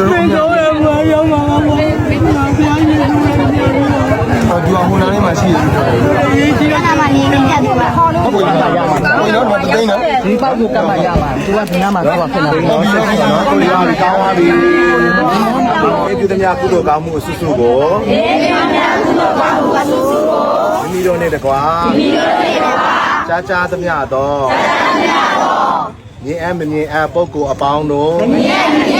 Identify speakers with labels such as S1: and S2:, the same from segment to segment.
S1: ကျွန်တော်တ
S2: ို့ရမှာရောက်မှာပါဘာပြောင်းနေ
S1: လဲ
S2: အော်
S1: ဒီဟိုနားလေးမှာရှိတယ်
S3: ဒီနားမှာနေနေတယ်ပါခေါ်လို့
S1: ဟုတ်ပါရမှာဟုတ်တော့တသိန်းနော်
S4: ဒီပေါက်ကိုကတ်မှရမှာသူကဒီနားမှာတော့ဖြစ်လာပြီ
S1: နော်
S5: ကိုရပြီကောင်းပါပြီေပြုသမျှကုသိုလ်ကောင်းမှုအဆုစုကိုအေပြုသမျှကုသိုလ်ကောင်းမှုအဆုစုကိုမိမိတို့နဲ့တကွာမိမိတို့နဲ့တကွာကြာကြာသမျှတော့ကြာကြာသမျှတော့မြင်အပ်မမြင်အပ်ပုဂ္ဂိုလ်အပေါင်းတို့မြင်အပ်မမြင်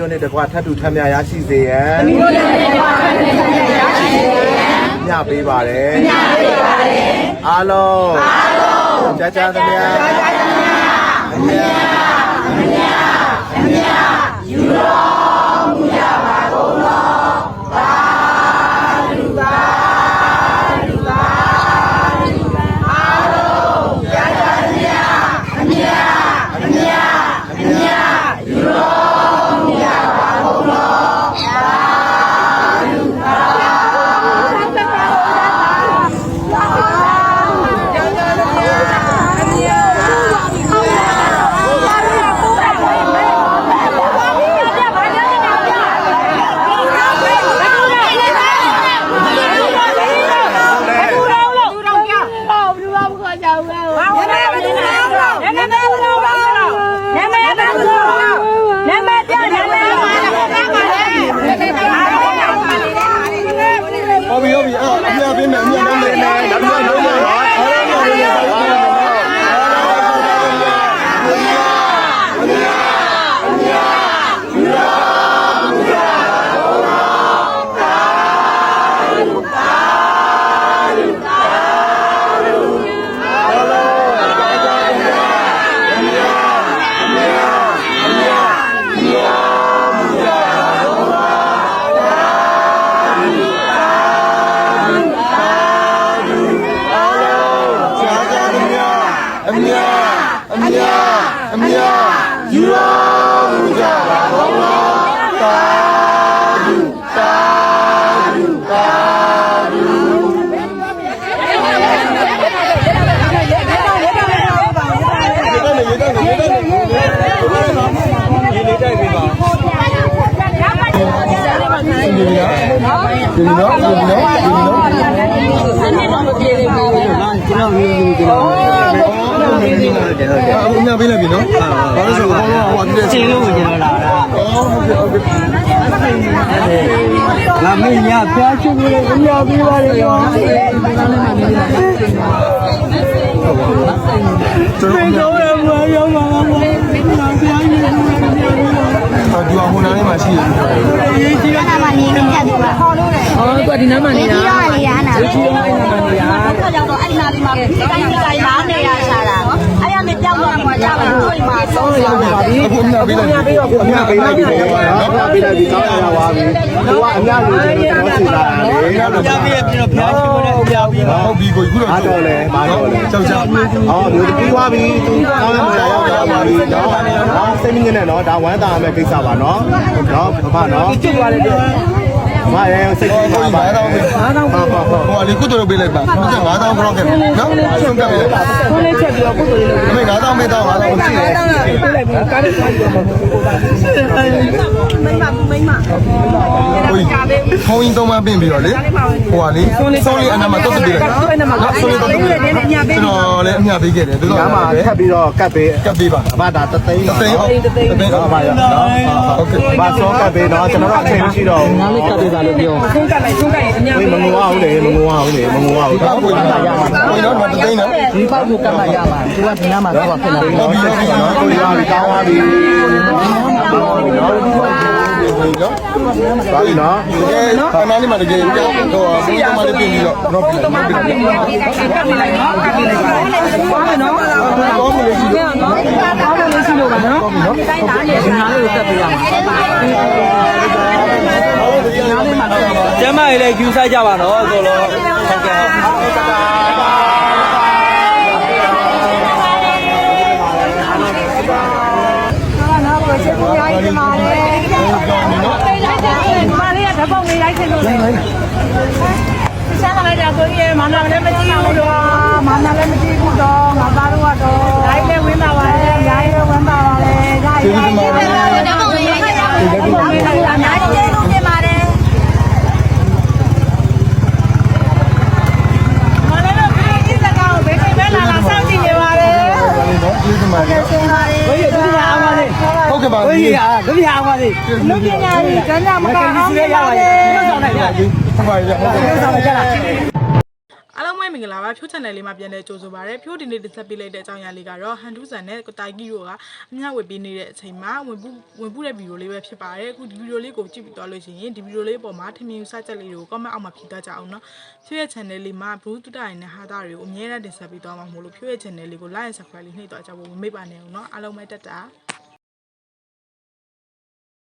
S5: တို့မိမိတို့နဲ့တကွာထပ်တူထပ်မြရရှိစေရန်မိမိတို့နဲ့တကွာထပ်တူထပ်မြရရှိစေရန်ညပေးပါတယ်ညပေးပါတယ်အားလုံးအားလုံးကြားကြားသမျှကြားကြားသမျှအမြတ်
S1: ဟုတ်ပြီဟုတ်ပြီအဲ့အမြတ်ပေးမယ်အမြတ်ပေးမယ်နောက်တစ်ခါလုံးမယ်နော် ကြားကြားသမျှအမြတ်အမြတ် အမြတ်ယူတော်မူကြပါဘုရားတာဓုတာဓုတာဓုရေတက်နေရေတက်နေရေတက်နေရေလေးတိုက်ပေးပါဒီနော်ဒီနော်ဒီနော်ဒီနော်
S4: ကျွန်တော်ရေးရေးကျွန်တော်
S1: အမြပေးလိုက်ပြီနော်ဘာလို့ဆိုတော့ဟိုဒီ
S4: ချိန်လို့ကျွန်တော်လာတာ
S1: ဟုတ်ကဲ့ဟုတ်ကဲ့
S4: ငါမင်းညဖျားချုပ်လို့အများပြီးပါလေရော
S1: ကျွန်တော်
S4: တော့ရမရောက်ပါဘူးငါဖျားကြီးလို့
S1: ဒီအောင်ဟိုနားလေးမှာရှိတယ်
S3: ခဏမှနေနေတတ်တယ်ပါ
S4: အော်ကွာဒီနားမှာ
S3: နေ
S4: နေတာ
S3: ပြီးတော့နေရနာ
S4: ဒီတော့အဲ့နားမှာနေတာ
S2: တော့ကြောင့်တော့အဲ့နာဒီမှာဒီတိုင်းဒီတိုင်းလာနေရရှာတာအဲ့ရမေ ကြောက်တော့မှာကြောက်တယ်ကိုယ်မှာဆုံးရတာ
S1: အခုအမြပေးလိုက်ပြီအမြပေးလိုက်ပြီနော်
S5: အမြပေးလိုက်ပြီကောင်းရပါပြီသူကအမြလို့ကျွန်တော်စီလာတာလေ
S4: ညပြည့်ပြီးတော့ဖျားချုပ်လို့အများပြီးပါ
S1: ဟုတ်ပြီကိုခုတော့
S5: အားတော့လဲမာတော့လဲ
S1: ကြောက်ကြောက်
S5: အော်မျိုးပြီးသွားပြီသူကောင်းရမှာရောက်ရောက်ပါပြီနော်ဒါစိတ်မငင်းနဲ့နော်ဒါဝမ်းသာမဲ့ကိစ္စပါနော်နော်ဖဖနော်
S4: ကျွတ်သွားတဲ့အတွက်
S5: မရဲစိတ်ကြီးပါပါ
S1: 9000ပေး
S5: ဟုတ်ဟုတ်ဟုတ်
S1: ဟိုအလေးကုတော်ပေးလိုက်ပါ9000ခရော့ခဲ့နော်ဆုံးကပ်လိုက်
S4: ဖုန်းလေးချက်ပြီးတော့ပုဂ္ဂိုလ်လေးလို့
S1: အမေ9000ပေးတော့9000ရှိတယ်
S4: ပြလိုက်ပြီးကားလေးဆိုင်ပြီးတော့ကိုတာမိမမိမ
S1: ဟိုဖုန်းကြီးသုံးမပင့်ပြီးတော့လေဟိုကလေဆုံးလေးအနာမှာတုတ်တက်ပေးလိုက်နော်ဆုံးလေးတုတ်တက်ပေးလိုက်ကျွန်တော်လည်းအမြပေးခဲ့တယ်သူတို့
S5: ညမှာထပ်ပြီးတော့ကတ်ပေး
S1: ကပ်ပေးပါ
S5: အဘဒါတသိန်း
S1: တိတ်ဟုတ်တိတ်
S5: တော့ပါရနော်ဟုတ်ကဲ့ဘာစောကတ်ပေးနော်ကျွန်တော်တို့အချိန်မရှိတော့ဘူး
S4: ငါလေးကပ်ပေးပါလို့ပြောဖုန်းကပ်လိုက်ဖုန်းကပ်ရင်အများ
S5: ဝေးမငိုအောင်လေမငိုအောင်လေမငိုအောင်
S1: ဟုတ်ပြီလားဟိုနော်မတိတ်နော်
S4: ဒီပေါက်ကိုကတ်မှရမှာသူကဒီနားမှာတော့ဖြစ်လာပြီ
S1: ဟုတ်ပြီဟုတ်ပြီနော်
S5: ကိုရီးယားကြီးကောင်းသွားပြီနော်
S1: နော်ဘာလို့နော်အဲခဏလေးမှတကယ်ကြောက်တော့ဘုရားမလေးပြင်ပြီးတော့တော့ပြင်တော့ပြင်တော့
S4: ကပ်ပေးလိုက်နော်ကပ်ပေးလိုက်ပါနော်နော်ကောင်းလို့ရှိလို့နော်ကောင်းလို့ရှိလို့ပါနော်တိုင်းသားလေးဒီနားလေးကိုကပ်ပေးရမှာ ကျမလေးလည်း queue ဆိုင်ကြပါတော့ဆိုတော့ဟုတ်ကဲ့ဟုတ်
S2: မာလေးကဓပုံလေးရိုက်ချင်လို့လေဆန်းလိုက်တာဆိုရင်မာနာလည်းမကြည့်ဘူးတော့မာနာလည်းမကြည့်ဘူးတော့ငါသားတို့ကတော့ရိုက်လည်းဝင်းပါပါလေရိုက်လည်းဝင်းပါပါလေရိုက်ရိုက်လည်း င်ပါတယ်ဘယ်လိုလဲအားပါလေဟုတ်ကဲ့ပါဘယ်
S4: လိုလဲလူပြအားပါလေ
S2: လူပညာကြီးကျန်ကြမကအောင်
S4: ပါလေ
S1: ဟုတ်ပါတယ်ဟုတ်ပါ
S4: တယ်
S6: ဟုတ်ပါတယ် င်္ဂလာပါဖြိုး channel လေးမှာပြန်လဲကြိုဆိုပါရစေဖြိုးဒီနေ့တင်ဆက်ပေးလိုက်တဲ့အကြောင်းအရာလေးကတော့ဟန်ထူးဆန်နဲ့ကိုတိုင်ကီတို့ကအမျှဝေပေးနေတဲ့အချိန်မှာဝင်ပူဝင်ပူတဲ့ဗီဒီယိုလေးပဲဖြစ်ပါတယ်အခုဒီဗီဒီယိုလေးကိုကြည့်ပြီးသွားလို့ရှိရင်ဒီဗီဒီယိုလေးပေါ်မှာထင်မြင်ယူဆချက်လေးတွေကို comment အောက်မှာဖြေသွားကြအောင်နော်ဖြိုးရဲ့ channel လေးမှာဘူးတူတိုင်နဲ့ဟာတာတွေကိုအမြဲတမ်းတင်ဆက်ပေးသွားမှာမို့လို့ဖြိုးရဲ့ channel လေးကို like and subscribe လေးနှိပ်သွားကြဖို့မမေ့ပါနဲ့အောင်နော်အားလုံးပဲတက်တာ